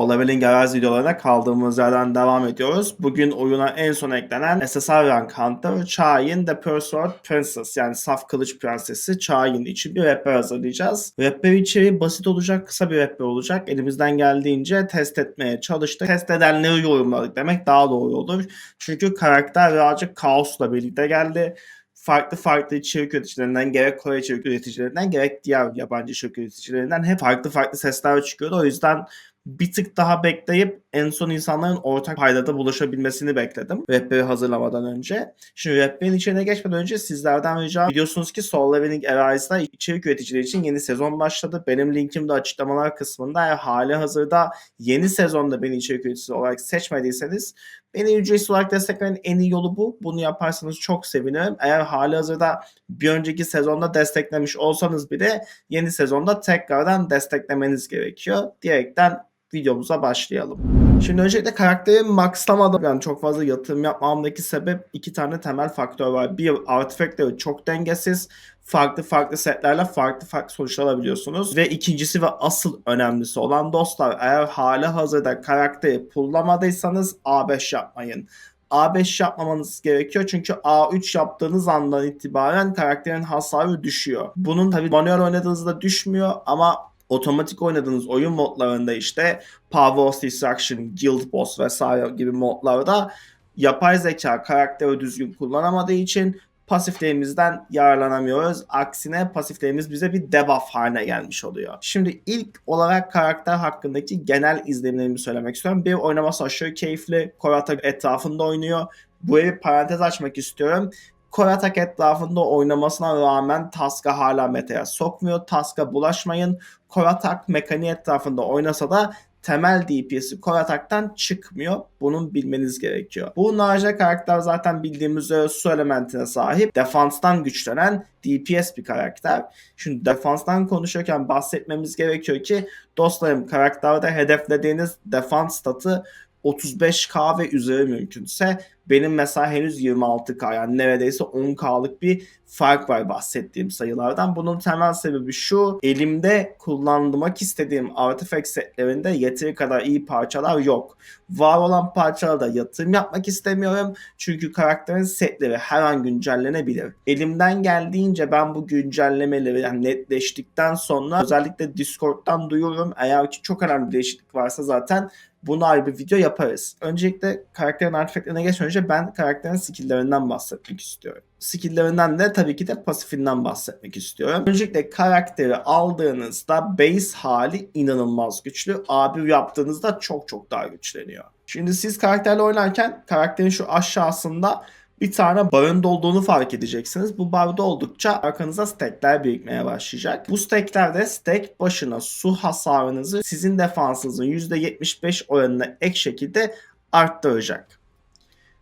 Leveling Garage videolarına kaldığımız yerden devam ediyoruz. Bugün oyuna en son eklenen SSR Rank Hunter, Chayin The Pursued Princess yani Saf Kılıç Prensesi Chayin için bir rapper hazırlayacağız. Rapper içeriği basit olacak, kısa bir rapper olacak. Elimizden geldiğince test etmeye çalıştık. Test edenleri yorumladık demek daha doğru olur. Çünkü karakter birazcık kaosla birlikte geldi farklı farklı içerik üreticilerinden gerek Kore içerik üreticilerinden gerek diğer yabancı içerik üreticilerinden hep farklı farklı sesler çıkıyordu. O yüzden bir tık daha bekleyip en son insanların ortak paydada buluşabilmesini bekledim. Rapper'i hazırlamadan önce. Şimdi rapperin içine geçmeden önce sizlerden ricam biliyorsunuz ki Soul Leveling Arise'da içerik üreticileri için yeni sezon başladı. Benim linkim de açıklamalar kısmında eğer hali hazırda yeni sezonda beni içerik üreticisi olarak seçmediyseniz Beni ücretsiz olarak desteklemenin en iyi yolu bu. Bunu yaparsanız çok sevinirim. Eğer hali hazırda bir önceki sezonda desteklemiş olsanız bile yeni sezonda tekrardan desteklemeniz gerekiyor. Diyerekten videomuza başlayalım. Şimdi öncelikle karakteri maxlamadım. Yani çok fazla yatırım yapmamdaki sebep iki tane temel faktör var. Bir artifactleri çok dengesiz. Farklı farklı setlerle farklı farklı sonuçlar alabiliyorsunuz. Ve ikincisi ve asıl önemlisi olan dostlar eğer hali hazırda karakteri pullamadıysanız A5 yapmayın. A5 yapmamanız gerekiyor çünkü A3 yaptığınız andan itibaren karakterin hasarı düşüyor. Bunun tabi manuel oynadığınızda düşmüyor ama otomatik oynadığınız oyun modlarında işte Power of Destruction, Guild Boss vesaire gibi modlarda yapay zeka karakteri düzgün kullanamadığı için pasiflerimizden yararlanamıyoruz. Aksine pasiflerimiz bize bir debuff haline gelmiş oluyor. Şimdi ilk olarak karakter hakkındaki genel izlenimlerimi söylemek istiyorum. Bir oynaması aşırı keyifli. Korata etrafında oynuyor. Bu evi parantez açmak istiyorum. Koratak etrafında oynamasına rağmen Taska hala metaya sokmuyor. Taska bulaşmayın. Koratak mekaniği etrafında oynasa da temel DPS'i Koratak'tan çıkmıyor. Bunun bilmeniz gerekiyor. Bu Naja karakter zaten bildiğimiz üzere su elementine sahip. Defanstan güçlenen DPS bir karakter. Şimdi defanstan konuşurken bahsetmemiz gerekiyor ki dostlarım karakterde hedeflediğiniz defans statı 35k ve üzeri mümkünse benim mesela henüz 26k yani neredeyse 10k'lık bir fark var bahsettiğim sayılardan. Bunun temel sebebi şu elimde kullanmak istediğim artifact setlerinde yeteri kadar iyi parçalar yok. Var olan parçalarda yatırım yapmak istemiyorum. Çünkü karakterin setleri her an güncellenebilir. Elimden geldiğince ben bu güncellemeleri yani netleştikten sonra özellikle Discord'dan duyuyorum. Eğer ki çok önemli bir değişiklik varsa zaten bunu ayrı bir video yaparız. Öncelikle karakterin artifactlerine geçmeden önce ben karakterin skill'lerinden bahsetmek istiyorum. Skill'lerinden de tabii ki de pasifinden bahsetmek istiyorum. Öncelikle karakteri aldığınızda base hali inanılmaz güçlü. A1 yaptığınızda çok çok daha güçleniyor. Şimdi siz karakterle oynarken karakterin şu aşağısında bir tane barın dolduğunu fark edeceksiniz. Bu barda oldukça arkanıza stackler birikmeye başlayacak. Bu stackler de stack başına su hasarınızı sizin defansınızın %75 oranına ek şekilde arttıracak.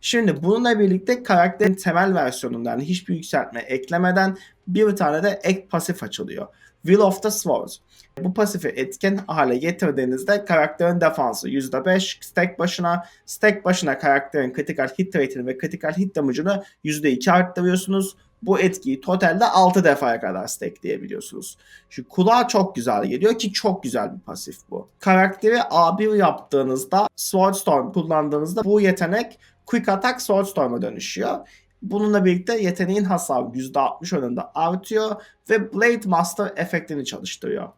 Şimdi bununla birlikte karakterin temel versiyonundan hiçbir yükseltme eklemeden bir tane de ek pasif açılıyor. Will of the Swords. Bu pasifi etkin hale getirdiğinizde karakterin defansı %5 stack başına, stack başına karakterin critical hit rate'ini ve critical hit damage'ını %2 arttırıyorsunuz. Bu etkiyi totalde 6 defaya kadar stackleyebiliyorsunuz. Şu kulağa çok güzel geliyor ki çok güzel bir pasif bu. Karakteri A1 yaptığınızda Swordstorm kullandığınızda bu yetenek Quick Attack Swordstorm'a dönüşüyor. Bununla birlikte yeteneğin hasarı %60 oranında artıyor ve Blade Master efektini çalıştırıyor.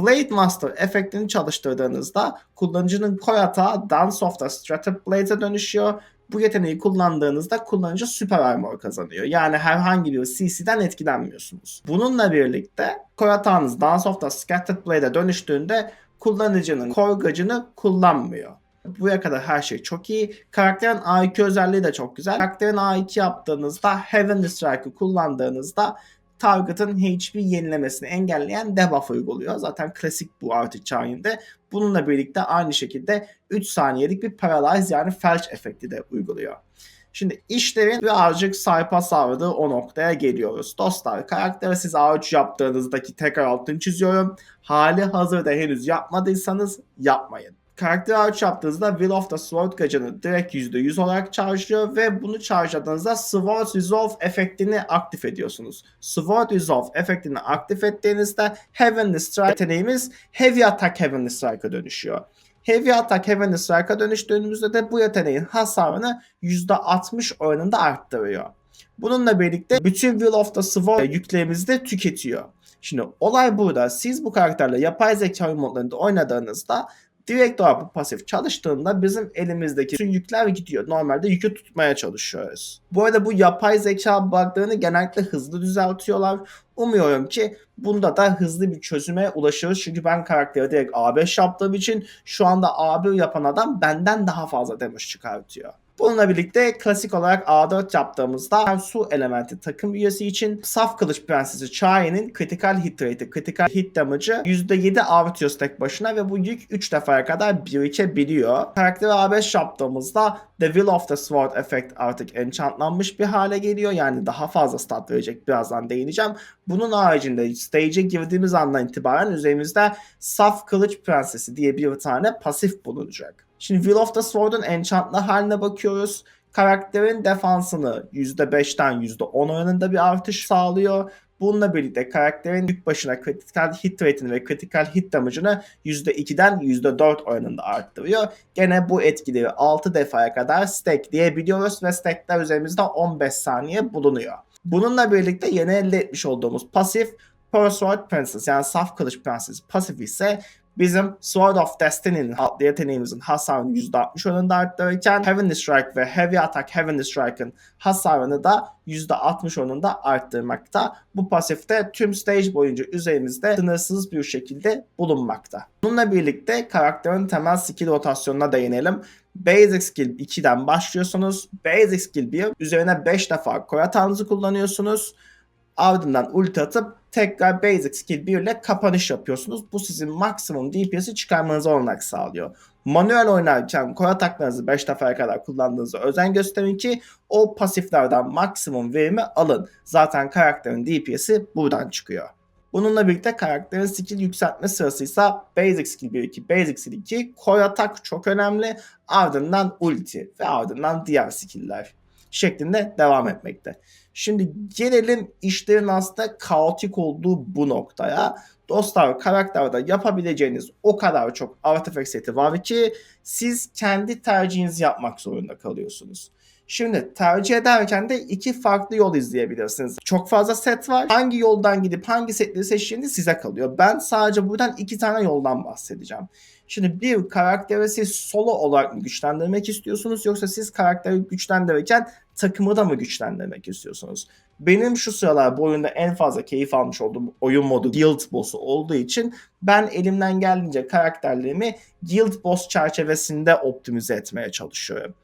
Blade Master efektini çalıştırdığınızda kullanıcının core atağı Dance of the Strategic Blade'e dönüşüyor. Bu yeteneği kullandığınızda kullanıcı süper armor kazanıyor. Yani herhangi bir CC'den etkilenmiyorsunuz. Bununla birlikte core atağınız Dance of the Scattered Blade'e dönüştüğünde kullanıcının core gacını kullanmıyor. Buraya kadar her şey çok iyi. Karakterin A2 özelliği de çok güzel. Karakterin A2 yaptığınızda Heavenly Strike'ı kullandığınızda target'ın HP yenilemesini engelleyen debuff uyguluyor. Zaten klasik bu artık çağında. Bununla birlikte aynı şekilde 3 saniyelik bir paralyze yani felç efekti de uyguluyor. Şimdi işlerin birazcık saypa sardığı o noktaya geliyoruz. Dostlar karakteri siz A3 yaptığınızdaki tekrar altını çiziyorum. Hali hazırda henüz yapmadıysanız yapmayın. Karakter ağaç yaptığınızda Will of the Sword gacını direkt %100 olarak charge'lıyor ve bunu charge'ladığınızda Sword Resolve efektini aktif ediyorsunuz. Sword Resolve efektini aktif ettiğinizde Heavenly Strike yeteneğimiz Heavy Attack Heavenly Strike'a dönüşüyor. Heavy Attack Heavenly Strike'a dönüştüğümüzde de bu yeteneğin hasarını %60 oranında arttırıyor. Bununla birlikte bütün Will of the Sword yüklerimizi de tüketiyor. Şimdi olay burada. Siz bu karakterle yapay zeka modlarında oynadığınızda direkt olarak bu pasif çalıştığında bizim elimizdeki tüm yükler gidiyor. Normalde yükü tutmaya çalışıyoruz. Bu arada bu yapay zeka buglarını genellikle hızlı düzeltiyorlar. Umuyorum ki bunda da hızlı bir çözüme ulaşırız. Çünkü ben karakteri direkt A5 yaptığım için şu anda A1 yapan adam benden daha fazla damage çıkartıyor. Bununla birlikte klasik olarak A4 yaptığımızda su elementi takım üyesi için saf kılıç prensesi Chai'nin critical hit rate'i, critical hit damage'ı %7 artıyor tek başına ve bu yük 3 defaya kadar birikebiliyor. Karakteri A5 yaptığımızda The Will of the Sword effect artık enchantlanmış bir hale geliyor. Yani daha fazla stat verecek birazdan değineceğim. Bunun haricinde stage'e girdiğimiz andan itibaren üzerimizde saf kılıç prensesi diye bir tane pasif bulunacak. Şimdi Will of the Sword'un enchantlı haline bakıyoruz. Karakterin defansını %5'ten %10 oranında bir artış sağlıyor. Bununla birlikte karakterin yük başına critical hit rate'ini ve critical hit damage'ını %2'den %4 oranında arttırıyor. Gene bu etkileri 6 defaya kadar stackleyebiliyoruz ve stackler üzerimizde 15 saniye bulunuyor. Bununla birlikte yeni elde etmiş olduğumuz pasif Pearl Sword Princess yani saf kılıç prenses pasif ise bizim Sword of Destiny'nin yeteneğimizin hasarını %60 oranında arttırırken Heavenly Strike ve Heavy Attack Heavenly Strike'ın hasarını da %60 oranında arttırmakta. Bu pasifte tüm stage boyunca üzerimizde sınırsız bir şekilde bulunmakta. Bununla birlikte karakterin temel skill rotasyonuna değinelim. Basic Skill 2'den başlıyorsunuz. Basic Skill 1 üzerine 5 defa koyatanınızı kullanıyorsunuz. Ardından ulti atıp tekrar Basic Skill 1 ile kapanış yapıyorsunuz. Bu sizin maksimum DPS'i çıkarmanıza olanak sağlıyor. Manuel oynarken core ataklarınızı 5 defaya kadar kullandığınızı özen gösterin ki o pasiflerden maksimum verimi alın. Zaten karakterin DPS'i buradan çıkıyor. Bununla birlikte karakterin skill yükseltme sırası ise Basic Skill 1 2, Basic Skill 2, Core Attack çok önemli. Ardından ulti ve ardından diğer skill'ler şeklinde devam etmekte. Şimdi gelelim işlerin aslında kaotik olduğu bu noktaya. Dostlar karakterde yapabileceğiniz o kadar çok artifact seti var ki siz kendi tercihinizi yapmak zorunda kalıyorsunuz. Şimdi tercih ederken de iki farklı yol izleyebilirsiniz. Çok fazla set var. Hangi yoldan gidip hangi setleri seçtiğiniz size kalıyor. Ben sadece buradan iki tane yoldan bahsedeceğim. Şimdi bir karakteri siz solo olarak mı güçlendirmek istiyorsunuz yoksa siz karakteri güçlendirirken takımı da mı güçlendirmek istiyorsunuz? Benim şu sıralar bu oyunda en fazla keyif almış olduğum oyun modu Guild Boss'u olduğu için ben elimden geldiğince karakterlerimi Guild Boss çerçevesinde optimize etmeye çalışıyorum.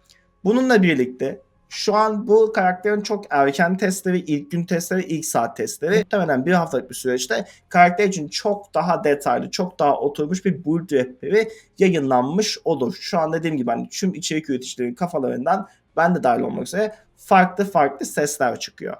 Bununla birlikte şu an bu karakterin çok erken testleri, ilk gün testleri, ilk saat testleri muhtemelen bir haftalık bir süreçte karakter için çok daha detaylı, çok daha oturmuş bir build rehberi yayınlanmış olur. Şu an dediğim gibi hani tüm içerik üreticilerin kafalarından ben de dahil olmak üzere farklı farklı sesler çıkıyor.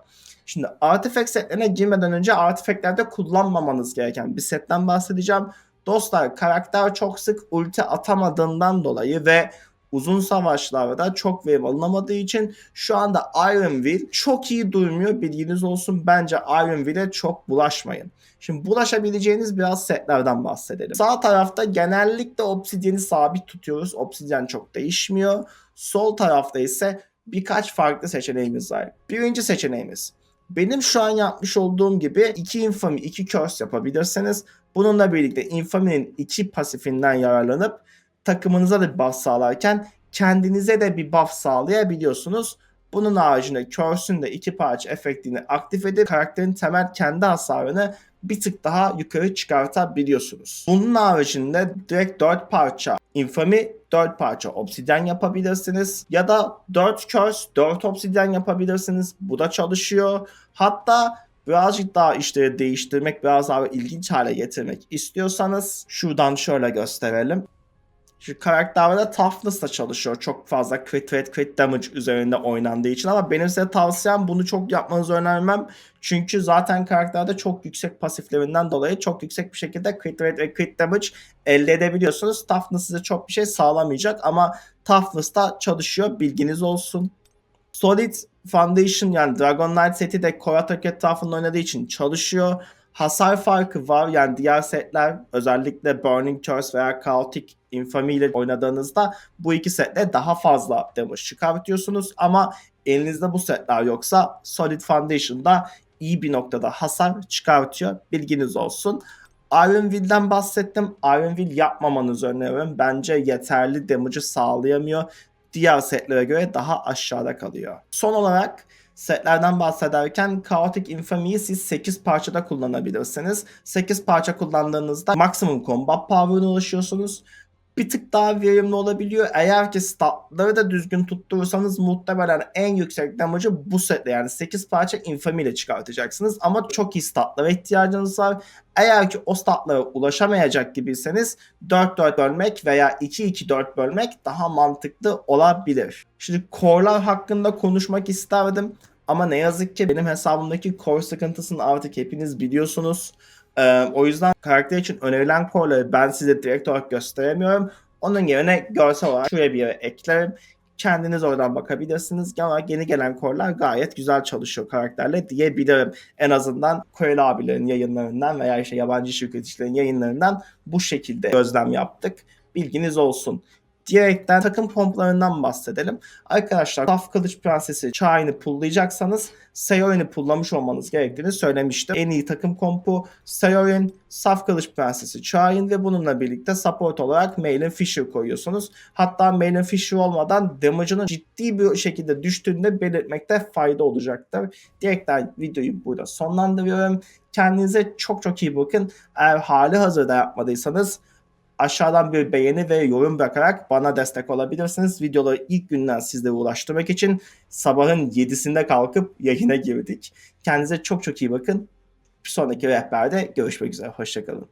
Şimdi artifact setlerine girmeden önce artifactlerde kullanmamanız gereken bir setten bahsedeceğim. Dostlar karakter çok sık ulti atamadığından dolayı ve uzun savaşlarda çok verim alınamadığı için şu anda Iron Will çok iyi durmuyor bilginiz olsun. Bence Iron Will'e çok bulaşmayın. Şimdi bulaşabileceğiniz biraz setlerden bahsedelim. Sağ tarafta genellikle Obsidian'i sabit tutuyoruz. Obsidian çok değişmiyor. Sol tarafta ise birkaç farklı seçeneğimiz var. Birinci seçeneğimiz benim şu an yapmış olduğum gibi iki infamy, iki curse yapabilirsiniz. Bununla birlikte infamy'nin iki pasifinden yararlanıp takımınıza da bir buff sağlarken kendinize de bir buff sağlayabiliyorsunuz. Bunun haricinde Curse'ün de iki parça efektini aktif edip karakterin temel kendi hasarını bir tık daha yukarı çıkartabiliyorsunuz. Bunun haricinde direkt 4 parça Infamy 4 parça obsidyen yapabilirsiniz. Ya da 4 curse 4 obsidyen yapabilirsiniz. Bu da çalışıyor. Hatta birazcık daha işleri değiştirmek, biraz daha ilginç hale getirmek istiyorsanız şuradan şöyle gösterelim. Şu karakterde toughness da çalışıyor. Çok fazla crit rate, crit damage üzerinde oynandığı için ama benim size tavsiyem bunu çok yapmanızı önermem. Çünkü zaten karakterde çok yüksek pasiflerinden dolayı çok yüksek bir şekilde crit rate ve crit damage elde edebiliyorsunuz. Toughness size çok bir şey sağlamayacak ama toughness da çalışıyor. Bilginiz olsun. Solid Foundation yani Dragon Knight seti de Core Attack etrafında oynadığı için çalışıyor. Hasar farkı var. Yani diğer setler özellikle Burning Curse veya Chaotic Infamy ile oynadığınızda bu iki setle daha fazla damage çıkartıyorsunuz. Ama elinizde bu setler yoksa Solid Foundation'da iyi bir noktada hasar çıkartıyor. Bilginiz olsun. Iron Will'den bahsettim. Iron Will yapmamanızı öneriyorum. Bence yeterli damage'ı sağlayamıyor. Diğer setlere göre daha aşağıda kalıyor. Son olarak setlerden bahsederken Chaotic Infamy'yi siz 8 parçada kullanabilirsiniz. 8 parça kullandığınızda maksimum combat power'ına ulaşıyorsunuz. Bir tık daha verimli olabiliyor. Eğer ki statları da düzgün tutturursanız muhtemelen en yüksek damage'ı bu setle yani 8 parça Infamy ile çıkartacaksınız. Ama çok iyi statlara ihtiyacınız var. Eğer ki o statlara ulaşamayacak gibiyseniz 4-4 bölmek veya 2-2-4 bölmek daha mantıklı olabilir. Şimdi core'lar hakkında konuşmak isterdim. Ama ne yazık ki benim hesabımdaki core sıkıntısını artık hepiniz biliyorsunuz. Ee, o yüzden karakter için önerilen core'ları ben size direkt olarak gösteremiyorum. Onun yerine görsel olarak şuraya bir yere eklerim. Kendiniz oradan bakabilirsiniz. Genel olarak yeni gelen core'lar gayet güzel çalışıyor karakterle diyebilirim. En azından Koreli abilerin yayınlarından veya işte yabancı şirketçilerin yayınlarından bu şekilde gözlem yaptık. Bilginiz olsun diyerekten takım komplarından bahsedelim. Arkadaşlar Saf Kılıç Prensesi Chai'ni pullayacaksanız Sayorin'i pullamış olmanız gerektiğini söylemiştim. En iyi takım kompu Sayorin, Saf Kılıç Prensesi Chain ve bununla birlikte support olarak Maelin Fisher koyuyorsunuz. Hatta Maelin Fisher olmadan damage'ının ciddi bir şekilde düştüğünde belirtmekte fayda olacaktır. Diyerekten videoyu burada sonlandırıyorum. Kendinize çok çok iyi bakın. Eğer hali hazırda yapmadıysanız aşağıdan bir beğeni ve yorum bırakarak bana destek olabilirsiniz. Videoları ilk günden sizlere ulaştırmak için sabahın 7'sinde kalkıp yayına girdik. Kendinize çok çok iyi bakın. Bir sonraki rehberde görüşmek üzere. Hoşçakalın.